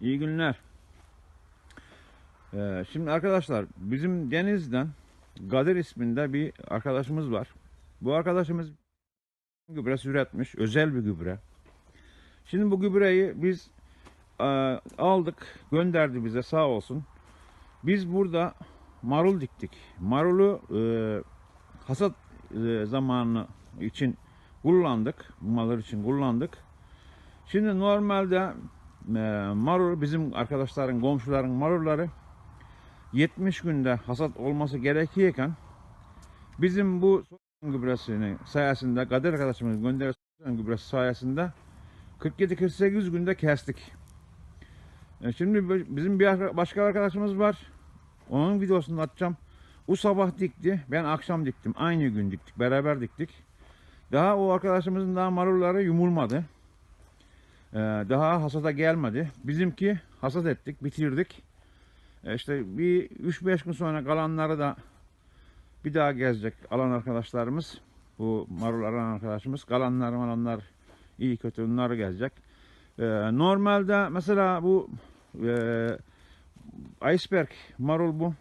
İyi günler. Ee, şimdi arkadaşlar bizim Deniz'den Kadir isminde bir arkadaşımız var. Bu arkadaşımız gübresi üretmiş. Özel bir gübre. Şimdi bu gübreyi biz e, aldık. Gönderdi bize sağ olsun. Biz burada marul diktik. Marulu e, hasat e, zamanı için kullandık. Mallar için kullandık. Şimdi normalde marul bizim arkadaşların, komşuların marulları 70 günde hasat olması gerekirken bizim bu soğan gübresini sayesinde Kadir arkadaşımız soğan gübresi sayesinde 47-48 günde kestik. Şimdi bizim bir başka arkadaşımız var. Onun videosunu atacağım. O sabah dikti. Ben akşam diktim. Aynı gün diktik. Beraber diktik. Daha o arkadaşımızın daha marulları yumulmadı. Ee, daha hasata gelmedi. Bizimki hasat ettik, bitirdik. Ee, işte bir 3-5 gün sonra kalanları da bir daha gezecek alan arkadaşlarımız. Bu marul alan arkadaşımız. Kalanlar malanlar iyi kötü onları gezecek. Ee, normalde mesela bu e, iceberg marul bu.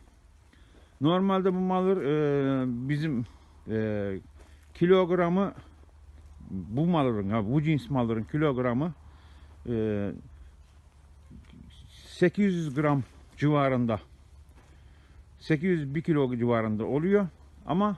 Normalde bu malır e, bizim e, kilogramı bu malların, bu cins malların kilogramı 800 gram civarında 800 1 kilo civarında oluyor ama